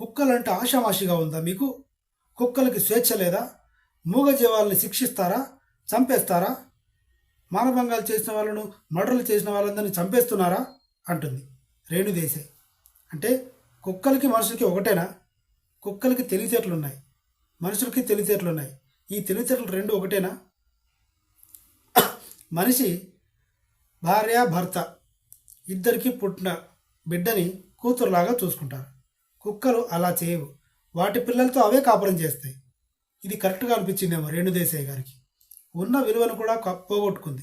కుక్కలంటే ఆషామాషిగా ఉందా మీకు? కుక్కలకి స్వేచ్ఛ లేదా? మూగజీవాలని శిక్షిస్తారా? చంపేస్తారా? మానభంగాలు చేసిన వాళ్ళను మర్డర్లు చేసిన వాళ్ళందరినీ చంపేస్తున్నారా? అంటుంది రేణుదేశాయ్. అంటే కుక్కలకి మనుషులకి ఒకటేనా? కుక్కలకి తెలివితేటలు ఉన్నాయి మనుషులకి తెలివితేటలు ఉన్నాయి ఈ తెలివితేటలు రెండు ఒకటేనా? మనిషి భార్య భర్త ఇద్దరికి పుట్టిన బిడ్డని కూతురులాగా చూసుకుంటారు. కుక్కలు అలా చేయవు. వాటి పిల్లలతో అవే కాపురం చేస్తాయి. ఇది కరెక్ట్గా అనిపించిందేమో రేణుదేశాయ్ గారికి. ఉన్న విలువను కూడా పోగొట్టుకుంది.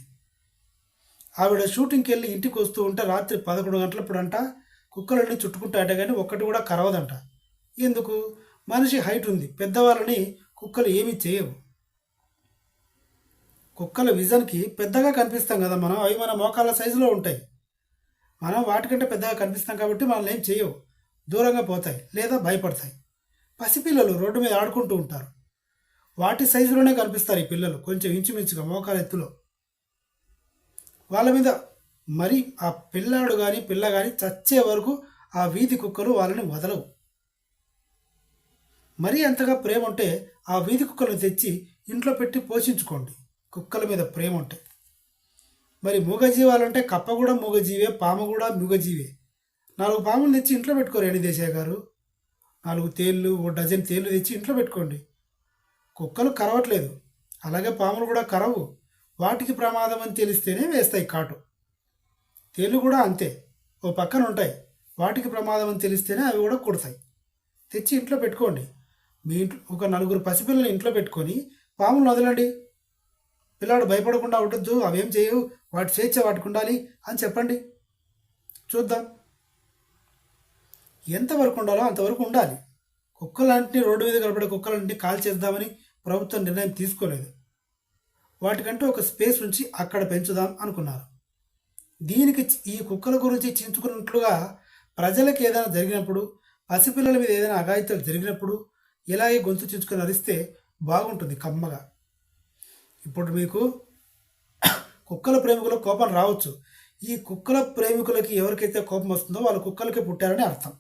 ఆవిడ షూటింగ్కి వెళ్ళి ఇంటికి వస్తూ ఉంటే రాత్రి పదకొండు గంటలప్పుడంట కుక్కలన్నీ చుట్టుకుంటాయట కానీ ఒక్కటి కూడా కరవదంట. ఎందుకు? మనిషి హైట్ ఉంది. పెద్దవాళ్ళని కుక్కలు ఏమీ చేయవు. కుక్కల విజన్కి పెద్దగా కనిపిస్తాం కదా మనం. అవి మన మోకాళ్ళ సైజులో ఉంటాయి. మనం వాటికంటే పెద్దగా కనిపిస్తాం కాబట్టి మనల్ని ఏం చేయవు. దూరంగా పోతాయి లేదా భయపడతాయి. పసిపిల్లలు రోడ్డు మీద ఆడుకుంటూ ఉంటారు. వాటి సైజులోనే కనిపిస్తారు ఈ పిల్లలు కొంచెం ఇంచుమించుగా మోకాల ఎత్తులో. వాళ్ళ మీద మరి ఆ పిల్లాడు కానీ పిల్ల కానీ చచ్చే వరకు ఆ వీధి కుక్కలు వాళ్ళని వదలవు. మరీ అంతగా ప్రేమ ఉంటే ఆ వీధి కుక్కలను తెచ్చి ఇంట్లో పెట్టి పోషించుకోండి. కుక్కల మీద ప్రేమ ఉంటే. మరి మూగజీవాలంటే కప్ప కూడా మూగజీవే పాము కూడా మూగజీవే. నాలుగు పాములు తెచ్చి ఇంట్లో పెట్టుకోరు ఎన్ని గారు. నాలుగు తేళ్ళు ఓ డజన్ తేళ్ళు తెచ్చి ఇంట్లో పెట్టుకోండి. కుక్కలు కరవట్లేదు. అలాగే పాములు కూడా కరవు. వాటికి ప్రమాదం అని తెలిస్తేనే వేస్తాయి కాటు. తేళ్ళు కూడా అంతే. ఓ పక్కన ఉంటాయి. వాటికి ప్రమాదం అని తెలిస్తేనే అవి కూడా కుడతాయి. తెచ్చి ఇంట్లో పెట్టుకోండి. మీ ఇంట్లో ఒక నలుగురు పసిపిల్లలు ఇంట్లో పెట్టుకొని పాములు వదలండి. పిల్లాడు భయపడకుండా ఉండొద్దు. అవేం చేయవు. వాటి స్వేచ్ఛ వాటికి ఉండాలి అని చెప్పండి. చూద్దాం. ఎంతవరకు ఉండాలో అంతవరకు ఉండాలి. కుక్కలన్నింటినీ రోడ్డు మీద కలపడే కుక్కలన్నింటినీ కాల్ చేద్దామని ప్రభుత్వం నిర్ణయం తీసుకోలేదు. వాటికంటూ ఒక స్పేస్ నుంచి అక్కడ పెంచుదాం అనుకున్నారు. దీనికి ఈ కుక్కల గురించి చించుకున్నట్లుగా ప్రజలకు ఏదైనా జరిగినప్పుడు పసిపిల్లల మీద ఏదైనా అఘాయిత్యాలు జరిగినప్పుడు ఇలాగే గొంతు చించుకొని అరిస్తే బాగుంటుంది కమ్మగా. ఇప్పుడు మీకు కుక్కల ప్రేమికుల కోపం రావచ్చు. ఈ కుక్కల ప్రేమికులకి ఎవరికైతే కోపం వస్తుందో వాళ్ళు కుక్కలకే పుట్టారని అర్థం.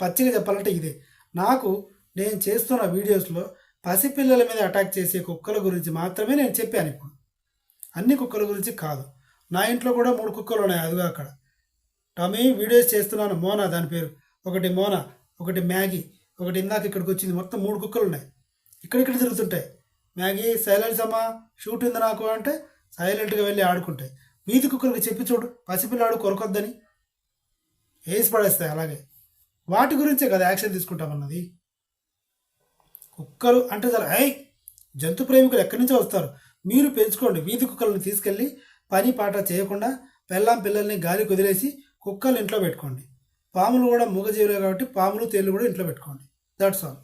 పచ్చిగా చెప్పాలంటే ఇదే. నాకు నేను చేస్తున్న వీడియోస్లో పసిపిల్లల మీద అటాక్ చేసే కుక్కల గురించి మాత్రమే నేను చెప్పాను ఇప్పుడు. అన్ని కుక్కల గురించి కాదు. నా ఇంట్లో కూడా మూడు కుక్కలు ఉన్నాయి. అదిగో అక్కడ. టమీ వీడియోస్ చేస్తున్నాను. మోనా దాని పేరు. ఒకటి మోనా ఒకటి మ్యాగీ. ఒకటి ఇందాక ఇక్కడికి వచ్చింది. మొత్తం మూడు కుక్కలు ఉన్నాయి. ఇక్కడిక్కడ తిరుగుతుంటాయి మ్యాగీ సైలెన్స్ అమ్మా షూట్ ఉంది నాకు అంటే సైలెంట్గా వెళ్ళి ఆడుకుంటాయి. వీధి కుక్కలకు చెప్పి చూడు. పసిపిల్లాడు కొరకొద్దని. వేసి పడేస్తాయి అలాగే. వాటి గురించే కదా యాక్షన్ తీసుకుంటామన్నది? కుక్కలు అంటే చాలా. ఐ జంతు ప్రేమికులు ఎక్కడి నుంచో వస్తారు. మీరు పెంచుకోండి. వీధి కుక్కలను తీసుకెళ్ళి పని పాట చేయకుండా పెళ్ళాం పిల్లల్ని గాలి కుదిలేసి కుక్కలు ఇంట్లో పెట్టుకోండి. పాములు కూడా మూగజీవులే కాబట్టి పాములు తేళ్ళు కూడా ఇంట్లో పెట్టుకోండి. That's all